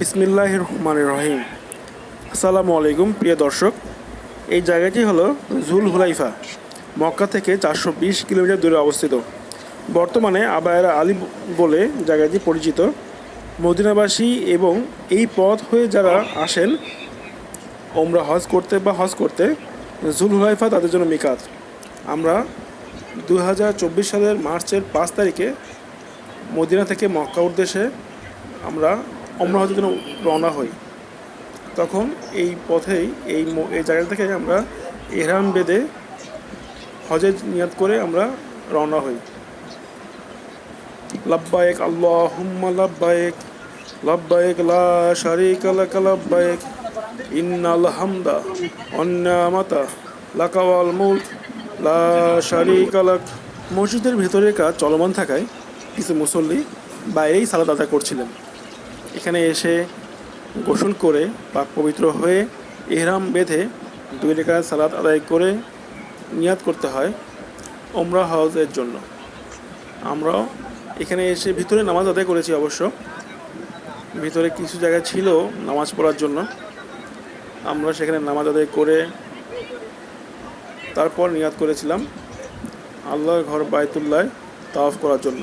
বিসমিল্লাহ রহমান রহিম। আসসালামু আলাইকুম, প্রিয় দর্শক। এই জায়গাটি হলো জুল হুলাইফা, মক্কা থেকে চারশো বিশ কিলোমিটার দূরে অবস্থিত। বর্তমানে আবায়রা আলী বলে জায়গাটি পরিচিত। মদিনাবাসী এবং এই পথ হয়ে যারা আসেন, ওমরা হজ করতে বা হজ করতে, জুল হুলাইফা তাদের জন্য মিকাত। আমরা দু হাজার চব্বিশ সালের মার্চের পাঁচ তারিখে মদিনা থেকে মক্কা উদ্দেশ্যে আমরা অমরা হয়তো যেন রওনা হই। তখন এই পথেই, এই এই জায়গা থেকে আমরা এহরাম বেঁধে হজে নিয়াত করে আমরা রওনা হই। লাব্বায়েক, আল্লাহুম্মা লাব্বায়েক লাব্বায়েক, লা শারিকা লাকা লাব্বায়েক, ইন্নাল হামদা অন্নামাতা লাকা ওয়াল মুলক, লা শারিকা লাক। মসজিদের ভেতরের কাজ চলমান থাকায় কিছু মুসল্লি বাইরেই সালাদ আদায় করছিলেন। এখানে এসে গোসল করে পাক পবিত্র হয়ে এহরাম বেঁধে দুই রেখা সালাদ আদায় করে নিয়াত করতে হয় ওমরা হজের জন্য। আমরাও এখানে এসে ভিতরে নামাজ আদায় করেছি অবশ্য। ভিতরে কিছু জায়গা ছিল নামাজ পড়ার জন্য। আমরা সেখানে নামাজ আদায় করে তারপর নিয়াত করেছিলাম আল্লাহর ঘর বায়তুল্লায় তাওয়াফ করার জন্য।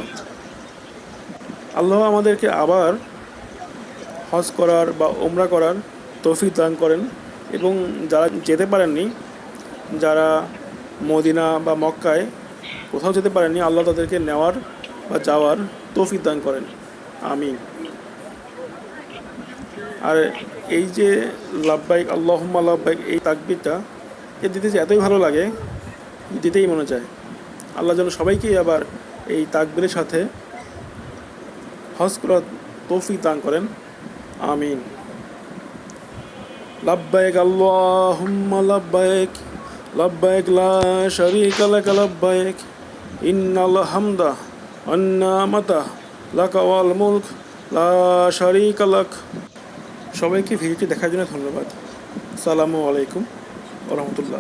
আল্লাহ আমাদেরকে আবার হজ করার বা ওমরা করার তৌফিক দান করেন এবং যারা যেতে পারেননি, যারা মদিনা বা মক্কায় কোথাও যেতে পারেননি, আল্লাহ তাদেরকে নেওয়ার বা যাওয়ার তৌফিক দান করেন। আমি আর এই যে লাভবাইক, আল্লাহম্মা লাভবাইক এই তাকবিরটা এ দিতে যে এতই ভালো লাগে, দিতেই মনে চায়। আল্লাহ যেন সবাইকেই আবার এই তাকবীরের সাথে হজ করার তৌফিক দান করেন। আমিন। লাব্বাইক আল্লাহুম্মা লাব্বাইক লাব্বাইক লা শারীকা লাক লাব্বাইক ইন্নাল হামদা অন্নামাতা লাকা ওয়াল মুলক, লা শারীকা সবাইকে ভিডিওটি দেখার জন্য ধন্যবাদ। সালামু আলাইকুম ওয়া রাহমাতুল্লাহ।